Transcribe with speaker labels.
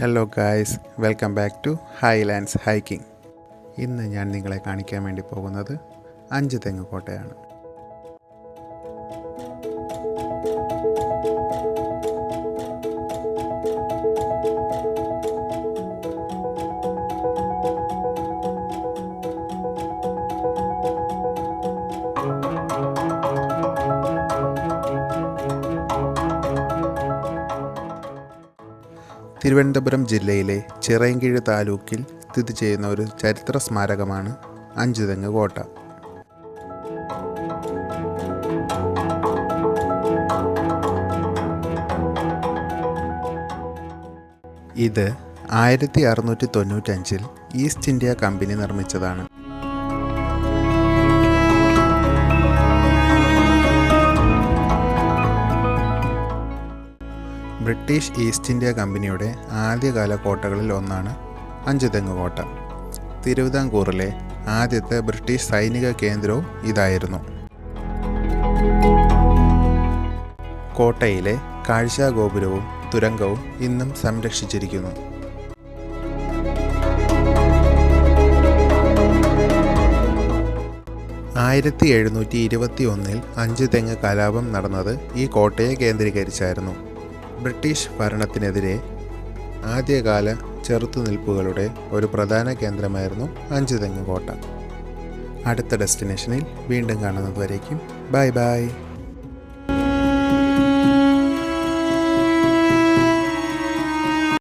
Speaker 1: Hello guys welcome back to Highlands Hiking ഇന്ന് ഞാൻ നിങ്ങളെ കാണിക്കാൻ വേണ്ടി പോകുന്നത് അഞ്ച് തെങ്ങ് കോട്ടയാണ്. തിരുവനന്തപുരം ജില്ലയിലെ ചിറയൻകീഴ് താലൂക്കിൽ സ്ഥിതി ചെയ്യുന്ന ഒരു ചരിത്ര സ്മാരകമാണ് അഞ്ചുതെങ്ങ് കോട്ട. ഇത് ആയിരത്തി അറുന്നൂറ്റി തൊണ്ണൂറ്റഞ്ചിൽ ഈസ്റ്റ് ഇന്ത്യ കമ്പനി നിർമ്മിച്ചതാണ്. ബ്രിട്ടീഷ് ഈസ്റ്റ് ഇന്ത്യ കമ്പനിയുടെ ആദ്യകാല കോട്ടകളിൽ ഒന്നാണ് അഞ്ചുതെങ്ങ് കോട്ട. തിരുവിതാംകൂറിലെ ആദ്യത്തെ ബ്രിട്ടീഷ് സൈനിക കേന്ദ്രവും ഇതായിരുന്നു. കോട്ടയിലെ കാഴ്ചാഗോപുരവും തുരങ്കവും ഇന്നും സംരക്ഷിച്ചിരിക്കുന്നു. ആയിരത്തി എഴുന്നൂറ്റി ഇരുപത്തി ഒന്നിൽ അഞ്ച് തെങ്ങ് കലാപം നടന്നത് ഈ കോട്ടയെ കേന്ദ്രീകരിച്ചായിരുന്നു. ബ്രിട്ടീഷ് ഭരണത്തിനെതിരെ ആദ്യകാല ചെറുത്തുനിൽപ്പുകളുടെ ഒരു പ്രധാന കേന്ദ്രമായിരുന്നു അഞ്ചുതെങ്ങ് കോട്ട. അടുത്ത ഡെസ്റ്റിനേഷനിൽ വീണ്ടും കാണുന്നതുവരേക്കും. Bye bye.